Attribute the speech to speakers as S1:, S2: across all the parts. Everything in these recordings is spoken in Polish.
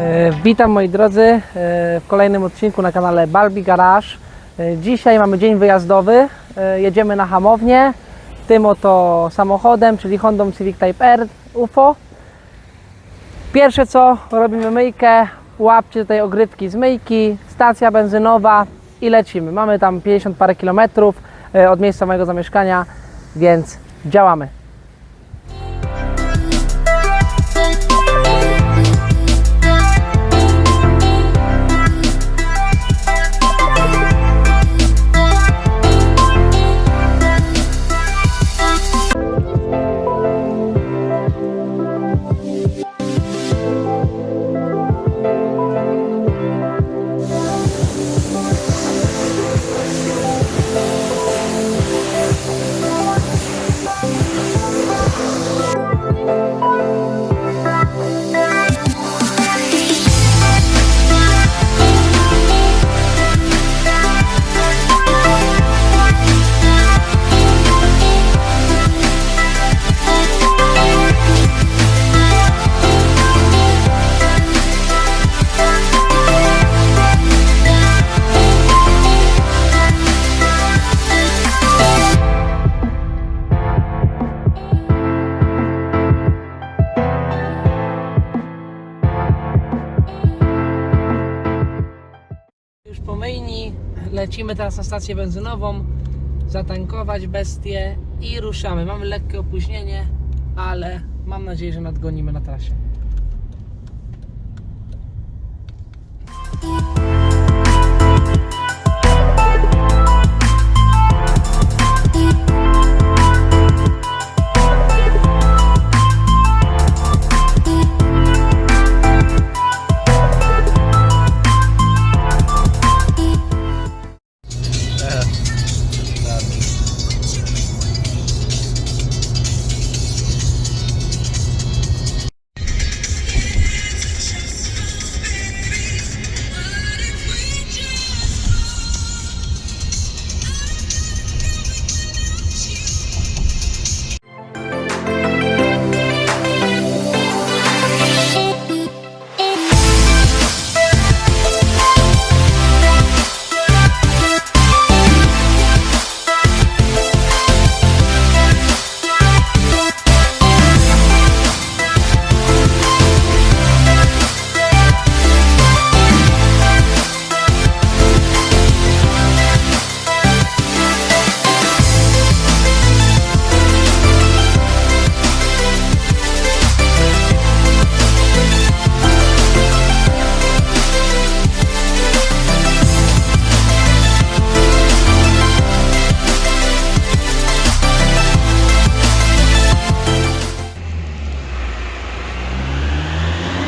S1: E, Witam moi drodzy e, w kolejnym odcinku na kanale Balbi Garage. E, Dzisiaj mamy dzień wyjazdowy. Jedziemy na hamownię tym oto samochodem, czyli Hondą Civic Type R UFO. Pierwsze co, robimy myjkę, łapcie tutaj ogrywki z myjki, stacja benzynowa i lecimy. Mamy tam 50 parę kilometrów od miejsca mojego zamieszkania, więc działamy. Lecimy teraz na stację benzynową, zatankować bestię i ruszamy. Mamy lekkie opóźnienie, ale mam nadzieję, że nadgonimy na trasie.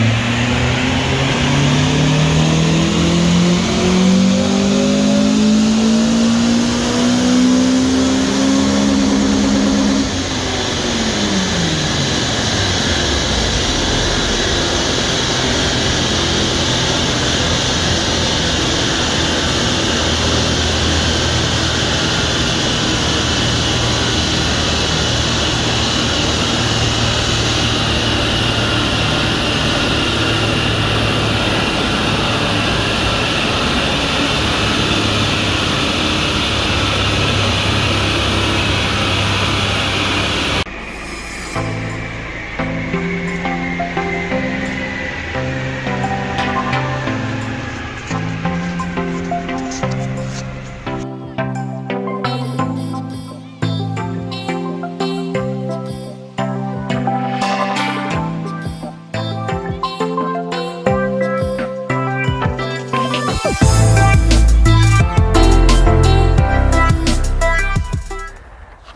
S1: Yeah.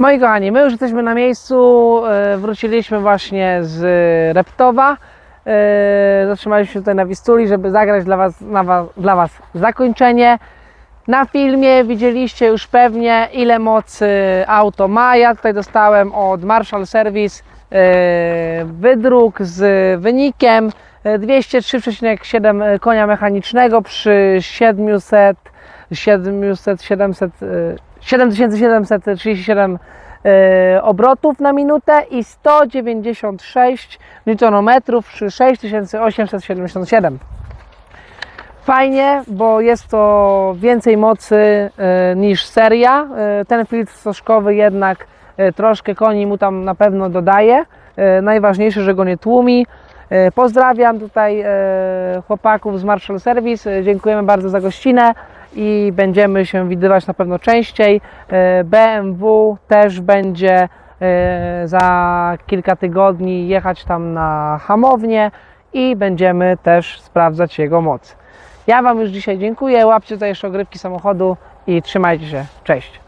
S1: Moi kochani, my już jesteśmy na miejscu, e, wróciliśmy właśnie z Reptowa. E, Zatrzymaliśmy się tutaj na Wistuli, żeby zagrać dla was, was, dla was zakończenie. Na filmie widzieliście już pewnie ile mocy auto ma. Ja tutaj dostałem od Marshall Service e, wydruk z wynikiem e, 203,7 konia mechanicznego przy 700, 700, 700, e, 7737 e, obrotów na minutę i 196 Nm przy 6877. Fajnie, bo jest to więcej mocy e, niż seria. E, ten filtr stożkowy jednak troszkę koni mu tam na pewno dodaje. Najważniejsze, że go nie tłumi. Pozdrawiam tutaj chłopaków z Marshall Service. Dziękujemy bardzo za gościnę i będziemy się widywać na pewno częściej. E, BMW też będzie e, za kilka tygodni jechać tam na hamownię i będziemy też sprawdzać jego moc. Ja Wam już dzisiaj dziękuję. Łapcie tutaj jeszcze ogrywki samochodu i trzymajcie się. Cześć.